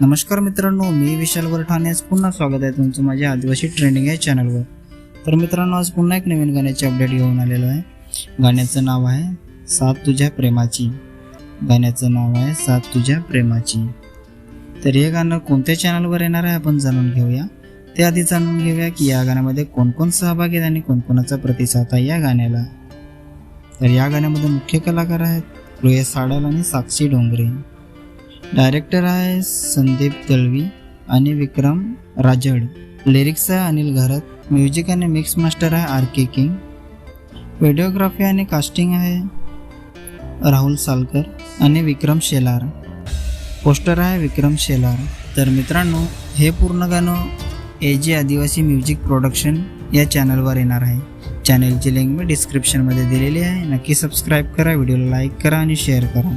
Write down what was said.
नमस्कार मित्रांनो मी विशाल वरठाणे. आज पुन्हा स्वागत आहे तुमचं माझ्या आदिवासी ट्रेंडिंग या चॅनलवर. तर मित्रांनो आज पुन्हा एक नवीन गाण्याचे अपडेट घेऊन आलेलो आहे. गाण्याचं नाव आहे सात तुझ्या प्रेमाची. गाण्याचं नाव आहे सात तुझ्या प्रेमाची. तर हे गाणं कोणत्या चॅनलवर येणार आहे आपण जाणून घेऊया. त्याआधी जाणून घेऊया की या गाण्यामध्ये कोणकोण सहभागी आहेत आणि कोणकोणाचा प्रतिसाद आहे या गाण्याला. तर या गाण्यामध्ये मुख्य कलाकार आहेत रोहित साडल आणि साक्षी डोंगरे. डायरेक्टर आहे संदीप दळवी आणि विक्रम राजड. लिरिक्स आहे अनिल घरत. म्युझिक आणि मिक्स मास्टर आहे आर के किंग व्हिडिओग्राफी आणि कास्टिंग आहे राहुल सालकर आणि विक्रम शेलार. पोस्टर आहे विक्रम शेलार. तर मित्रांनो हे पूर्ण गाणं ए जे आदिवासी म्युझिक प्रोडक्शन या चॅनलवर येणार आहे. चॅनलची लिंक मी डिस्क्रिप्शनमध्ये दिलेली आहे. नक्की सबस्क्राईब करा व्हिडिओला लाईक करा आणि शेअर करा.